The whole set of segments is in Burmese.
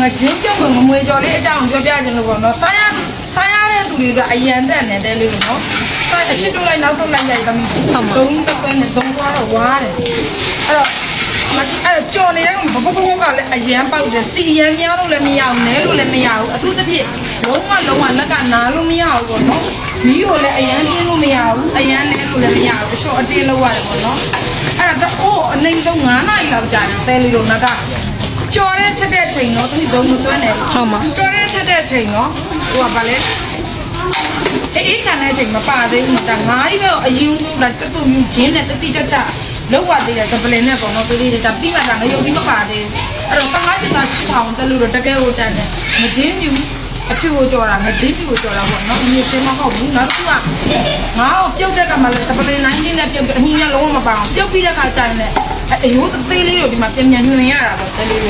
ငချင်းပြုတ်ကိုမမွေကျော်လေးအကြောင်းပြောပြခြင်းလို့ပေါ့နော်ဆိုင်ရဆိုင်ရတဲ့သူတွေအတွက်အရန်တက်နေတယ်လို့နော်ဆိုင်အချစ်တို့လိုက်နောက်ဆုံးလိုက်ရိုက်သမီးသုံးတစ်ဆယ်နဲ့သုံးသွားတော့ဝါတယ်အဲ့တော့မကြီးအဲ့ကြော်နေတဲ့ဘဘဘဘကလည်းအရန်ပေါက်တယ်စီရန်များလို့လည်းမရဘူးနဲလို့လည်းမရဘူးအထူးသဖြင့်လုံးဝလုံးဝလက်ကနာလို့မရဘူးပေါ့နော်မီးကိုလည်းအရန်ပြင်းလို့မရဘူးအရန်နဲလို့လည်းမရဘူးတချို့အတင်းလောက်ရတယ်ပေါ့နော်အဲ့ဒါတော့အိုးအနိုင်ဆုံး9နာရီလောက်ကြာတယ်တဲလေးတို့ငါက ကြော်တဲ့ချက်တဲ့ချိန်တော့သူဇုံမစွမ်းနဲ့ဟုတ်မှာကြော်တဲ့ချက်တဲ့ချိန်တော့ဟိုကဘာလဲအေးအေးခံတဲ့ချိန်မပါသေးဘူးဒါငါးကြီးပဲအရင်ဆုံးဒါတတူမြူချင်းနဲ့တတိကြကြလောက်ပါသေးတယ်စပလင်နဲ့ပေါ့နော်ပြေးသေးတယ်ဒါပြီးမှဒါငရုတ်ပြီးမပါသေးဘူးအဲ့တော့တငါးတင်တာရှစ်ထောင်တက်လို့တော့တကယ်ဟိုတန်တယ်မချင်းမြူအဖြစ်ကိုကြော်တာငချင်းပြကိုကြော်တာပေါ့နော်မြေစင်းမဟုတ်ဘူးနောက်တစ်ခုကငါ့ကိုပြုတ်တဲ့ကမှလည်းစပလင်နိုင်ချင်းနဲ့ပြုတ်ပြီးအဟင်းကလုံးဝမပါအောင်ပြုတ်ပြီးတဲ့ခါကျရင်လည်းအယိုးသေးလေးတို့ဒီမှာပြန်ပြန်ညွှန်ရတာပေါ့တဲလေးရနော်တွေ့မ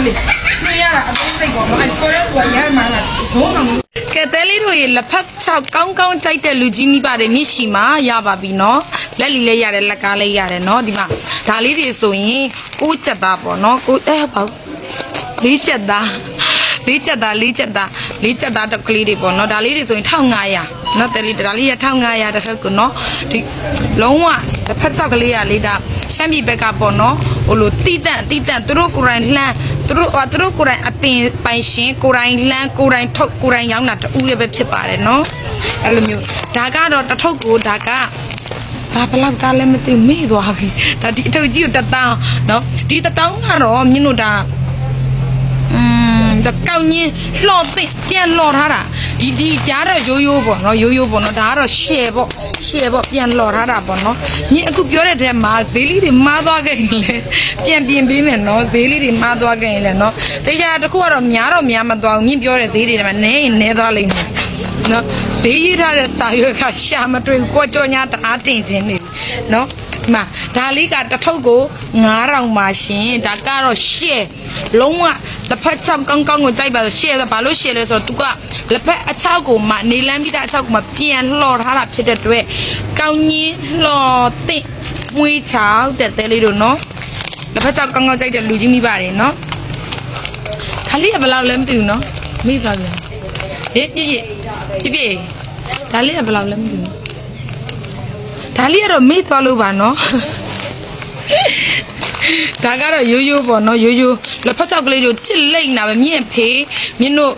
လေးတွေ့ရတာအသေးစိတ်ပေါ့နော်အဲ့ကိုရဲကရရမှလားဇုံးအောင် ကဲတဲလေးတို့ရေလက်ဖက်ချောက်ကောင်းကောင်းကြိုက်တဲ့လူကြီးမိပါတယ်မြစ်ရှိမှာရပါပြီเนาะလက်လီလေးရတယ်လက်ကားလေးရတယ်เนาะဒီမှာဒါလေးတွေဆိုရင်ကိုးချက်သားပေါ့เนาะကိုအဲပေါ့လေးချက်သားလေးချက်သားလေးချက်သားလေးချက်သားတက်ကလေးတွေပေါ့เนาะဒါလေးတွေဆိုရင်1500เนาะတဲလေးဒါလေးရ1500တစ်ထုပ်ကိုเนาะဒီလုံးဝလက်ဖက်ချောက်ကလေးရလေးဒါ ရှမ်းပြည်ဘက်ကပေါ့နော်ဟိုလိုတိတန့်တိတန့်သူတို့ကိုယ်တိုင်လှမ်းသူတို့သူတို့ကိုယ်တိုင်အပင်ပိုင်ရှင်ကိုယ်တိုင်လှမ်းကိုယ်တိုင်ထုတ်ကိုယ်တိုင်ရောင်းတာတူးလည်းပဲဖြစ်ပါတယ်နော်အဲ့လိုမျိုးဒါကတော့တထုပ်ကိုဒါကဘာဘလောက်သားလည်းမသိမေ့သွားပြီဒါဒီအထုပ်ကြီးကိုတသောင်းနော်ဒီတသောင်းကတော့မြင်းတို့ဒါ มဒါကောင်းကြီးလှော်သိပြန်လှော်ထားတာဒီဒီကြားတော့ရိုးရိုးပေါ့နော်ရိုးရိုးပေါ့နော်ဒါကတော့ share ပေါ့ share ပေါ့ပြန်လှော်ထားတာပေါ့နော်ညီအခုပြောတဲ့တဲ့မှာဈေးလေးတွေမှားသွားခဲ့ရင်လေပြန်ပြင်ပေးမယ်နော်ဈေးလေးတွေမှားသွားခဲ့ရင်လည်းနော်တေချာတစ်ခုကတော့များတော့များမသွားဘူးမြင့်ပြောတဲ့ဈေးတွေမှာနည်းရင်နည်းသွားလိမ့်မယ်နော်ဈေးရေးထားတဲ့စာရွက်ကရှာမတွေ့ဘူးကိုကြောညာတအားတင်ခြင်းနေပြီနော် ဒီမှာဒါလေးကတစ်ထုပ်ကို9000ပါရှင်ဒါကတော့ share လုံးဝလက်ဖက်ချောက်ကောင်းကောင်းကိုကြိုက်ပါလို့ share ကဘာလို့ share လဲဆိုတော့ तू ကလက်ဖက်အချောက်ကိုမှနေလန်းပြီးသားအချောက်ကိုမှပြန်လှော်ထားတာဖြစ်တဲ့အတွက်ကောင်းကြီးလှော်တဲ့မွေးချောက်တဲ့တဲလေးတို့နော်လက်ဖက်ချောက်ကောင်းကောင်းကြိုက်တဲ့လူကြီးမိပါတယ်နော်ဒါလေးကဘယ်လောက်လဲမသိဘူးနော်မိသွားပြန်ဟေးပြည့်ပြည့်ပြည့်ပြည့်ဒါလေးကဘယ်လောက်လဲမသိဘူး ဒါလေးကတော့မေ့သွားလို့ပါနော်ဒါကတော့ရိုးရိုးပေါ့နော်ရိုးရိုးလက်ဖက်ချောက်ကလေးတို့ချစ်လိမ့်တာပဲမြင့်ဖေးမြင့်တို့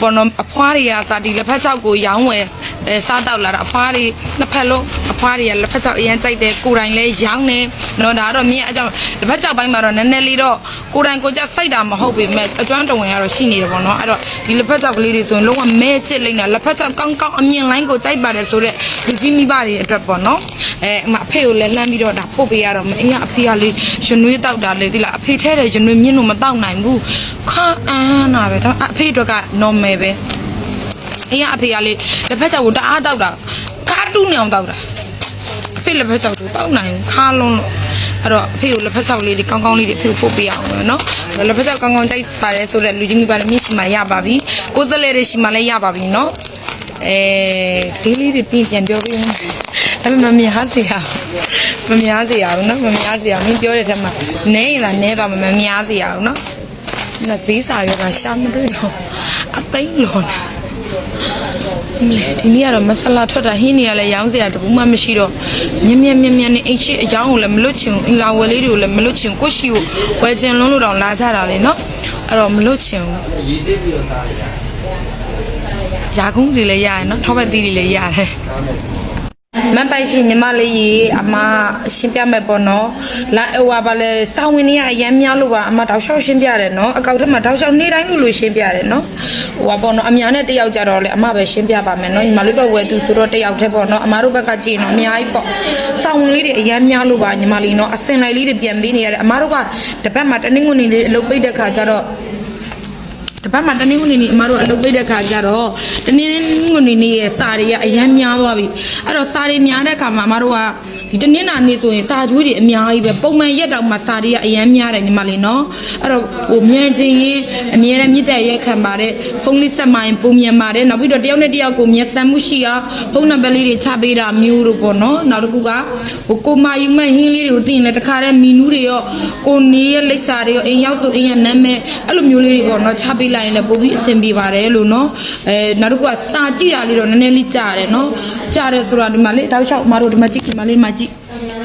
ပေါ့နော်အဖွားတွေကစာဒီလက်ဖက်ချောက်ကိုရောင်းဝယ်အဲစားတော့လာတာအဖွားတွေနှစ်ဖက်လုံးအဖွားတွေကလက်ဖက်ချောက်အရင်ကြိုက်တယ်ကိုယ်တိုင်လည်းရောင်းနေနော်ဒါကတော့မြင့်အကြောင်းလက်ဖက်ချောက်ပိုင်းမှာတော့နည်းနည်းလေးတော့ကိုယ်တိုင်ကိုယ်ကြစိုက်တာမဟုတ်ပေမဲ့အကျွမ်းတဝင်ကတော့ရှိနေတယ်ပေါ့နော်အဲ့တော့ဒီလက်ဖက်ချောက်ကလေးတွေဆိုရင်လုံးဝမဲချစ်လိမ့်တာလက်ဖက်ချောက်ကောင်းကောင်းအမြင့်လိုင်းကိုကြိုက်ပါတယ်ဆိုတော့လူကြီးမိဘတွေအတွက်ပေါ့နော် အဲအမအဖေကိုလည်းလှမ်းပြီးတော့ဒါပို့ပေးရတော့မင်းကအဖေကလေရနွေးတောက်တာလေဒီလားအဖေထဲတယ်ရနွေးမြင့်လို့မတောက်နိုင်ဘူးခါအန်းနာပဲဒါအဖေအတွက်က normal ပဲအင်းကအဖေကလေလက်ဖက်ချောက်ကိုတအားတောက်တာကားတူးနေအောင်တောက်တာအဖေလက်ဖက်ချောက်ကိုတောက်နိုင်ဘူးခါလုံးလို့အဲ့တော့အဖေကိုလက်ဖက်ချောက်လေးတွေကောင်းကောင်းလေးတွေအဖေကိုပို့ပေးအောင်ပဲเนาะလက်ဖက်ချောက်ကောင်းကောင်းကြိုက်ပါတယ်ဆိုတော့လူကြီးမိပါလည်းမြင့်ရှိမှရပါပြီကိုယ်စလဲတွေရှိမှလည်းရပါပြီเนาะအဲဈေးလေးတွေပြင်ပြန်ပြောပေးဦးဒါ ပေမဲ့မများစေရမများစေရဘူးเนาะမများစေရမင်းပြောတဲ့ထက်မှာနဲရင်သာနဲသွားမှာမများစေရဘူးเนาะဒီဈေးစာရောကရှာမတွေ့တော့အသိန်းလောနေမလဲဒီနေ့ကတော့မဆလာထွက်တာဟင်းနေရလဲရောင်းစရာတဘူးမှမရှိတော့မြက်မြက်မြက်မြက်နဲ့အိတ်ရှိအယောင်းကိုလည်းမလွတ်ချင်ဘူးအင်္ဂလာဝယ်လေးတွေကိုလည်းမလွတ်ချင်ဘူးကိုရှိကိုဝယ်ချင်လုံးလို့တောင်လာကြတာလေနော်အဲ့တော့မလွတ်ချင်ဘူးရာကုန်းတွေလည်းရတယ်နော်ထောက်ပတ်သီးတွေလည်းရတယ် မပိုင်ရှင်ညီမလေးရေအမရှင်းပြမယ်ပေါ့နော်လာဟိုပါလေစောင်းဝင်နေရအရမ်းများလို့ပါအမတောက်လျှောက်ရှင်းပြတယ်နော်အကောက်ထက်မှာတောက်လျှောက်နေ့တိုင်းလို့လို့ရှင်းပြတယ်နော်ဟိုပါပေါ့နော်အများနဲ့တယောက်ကြတော့လေအမပဲရှင်းပြပါမယ်နော်ညီမလေးတော့ဝယ်သူဆိုတော့တယောက်တည်းပေါ့နော်အမတို့ဘက်ကကြည့်နော်အများကြီးပေါ့စောင်းဝင်လေးတွေအရမ်းများလို့ပါညီမလေးနော်အစင်လိုက်လေးတွေပြန်ပေးနေရတယ်အမတို့ကတပတ်မှာတနင်္ဂနွေနေ့လေးအလုပ်ပိတ်တဲ့ခါကျတော့ တပတ်မှာတနင်္ဂနွေနေ့အမတို့အလုပ်ပိတ်တဲ့ခါကျတော့တနင်္ဂနွေနေ့ရဲ့စာတွေကအရန်များသွားပြီအဲ့တော့စာတွေများတဲ့ခါမှာအမတို့က ဒီတနင်္လာနေ့ဆိုရင်စာကြွေးတွေအများကြီးပဲပုံမှန်ရက်တောင်မှစာတွေကအရန်များတယ်ညီမလေးနော်အဲ့တော့ဟိုမြန်ချင်းရင်အမြဲတမ်းမြစ်တဲ့ရက်ခံပါတဲ့ဖုန်းလေးဆက်မှရင်ပုံမြန်ပါတယ်နောက်ပြီးတော့တယောက်နဲ့တယောက်ကိုမျက်စမ်းမှုရှိအောင်ဖုန်းနံပါတ်လေးတွေချပေးတာမျိုးတို့ပေါ့နော်နောက်တစ်ခုကဟိုကိုမာယူမဲ့ဟင်းလေးတွေကိုတင်လဲတခါတည်းမီနူးတွေရောကိုနေရဲ့လိပ်စာတွေရောအိမ်ရောက်ဆိုအိမ်ရဲ့နာမည်အဲ့လိုမျိုးလေးတွေပေါ့နော်ချပေးလိုက်ရင်လည်းပိုပြီးအဆင်ပြေပါတယ်လို့နော်အဲနောက်တစ်ခုကစာကြည့်တာလေးတော့နည်းနည်းလေးကြားတယ်နော်ကြားတယ်ဆိုတာဒီမှာလေတောက်လျှောက်အမတို့ဒီမှာကြည့်ဒီမှာလေးမှာကြည့်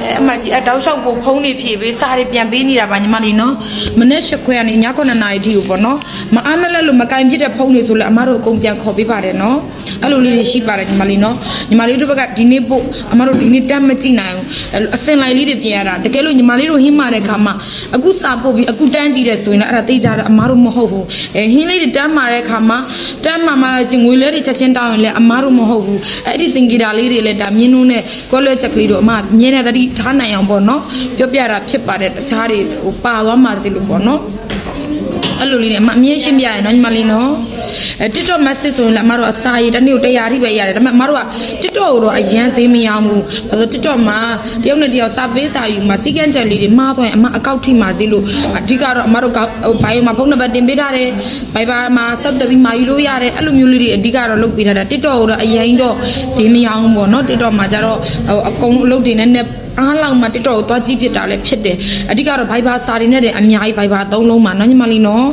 အဲအမကြီးအတောက်လျှောက်ကိုဖုံးနေဖြည့်ပေးစားတွေပြန်ပေးနေတာပါညီမလေးနော်မနေ့၈ခွဲကနေည9နာရီထိကိုပေါ့နော်မအားမလက်လို့မကင်ပြစ်တဲ့ဖုံးတွေဆိုလဲအမတို့အကုန်ပြန်ခေါ်ပေးပါတယ်နော်အဲ့လိုလေးတွေရှိပါတယ်ညီမလေးနော်ညီမလေးတို့ဘက်ကဒီနေ့ပို့အမတို့ဒီနေ့တမ်းမကြည့်နိုင်ဘူးအဲ့လိုအစင်လိုက်လေးတွေပြန်ရတာတကယ်လို့ညီမလေးတို့ဟင်းမာတဲ့ခါမှာ အခုစာပို့ပြီးအခုတန်းကြည့်တဲ့ဆိုရင်လည်းအဲ့ဒါသိကြတယ်အမတို့မဟုတ်ဘူးအဲဟင်းလေးတွေတန်းမာတဲ့ခါမှာတန်းမာမှလည်းချင်းငွေလဲတွေချက်ချင်းတောင်းရင်လည်းအမတို့မဟုတ်ဘူးအဲ့ဒီသင်္ကေတလေးတွေလည်းဒါမြင်းနှုံးနဲ့ကွက်လွဲချက်ကလေးတို့အမမြင်တဲ့တတိထားနိုင်အောင်ပေါ့နော်ပြောပြတာဖြစ်ပါတယ်တခြားတွေဟိုပါသွားမှစီလို့ပေါ့နော်အဲ့လိုလေးနဲ့အမအမြင်ရှင်းပြရနော်ညီမလေးနော် အဲ TikTok message ဆိုရင်လည်းအမတို့အစာရည်တစ်နေ့ကို100ထိပဲရတယ်ဒါပေမဲ့အမတို့က TikTok ကိုတော့အရန်ဈေးမရောဘူးဘာလို့ TikTok မှာတယောက်နဲ့တယောက်စာပေးစာယူမှာစီကန်းချက်လေးတွေမှားသွားရင်အမအကောက်ထိမှာဈေးလို့အဓိကတော့အမတို့ကဟိုဘိုင်မှာဖုန်းနံပါတ်တင်ပေးထားတယ်ဘိုင်ဘာမှာဆက်သွယ်ပြီးမှာယူလို့ရတယ်အဲ့လိုမျိုးလေးတွေအဓိကတော့လုပ်ပေးထားတာ TikTok ကိုတော့အရင်တော့ဈေးမရောဘူးပေါ့နော် TikTok မှာကျတော့ဟိုအကုန်အလုပ်တွေနဲ့နဲ့အားလောက်မှ TikTok ကိုသွားကြည့်ဖြစ်တာလည်းဖြစ်တယ်အဓိကတော့ဘိုင်ဘာစာတွေနဲ့တည်းအများကြီးဘိုင်ဘာသုံးလုံးမှာနော်ညီမလေးနော်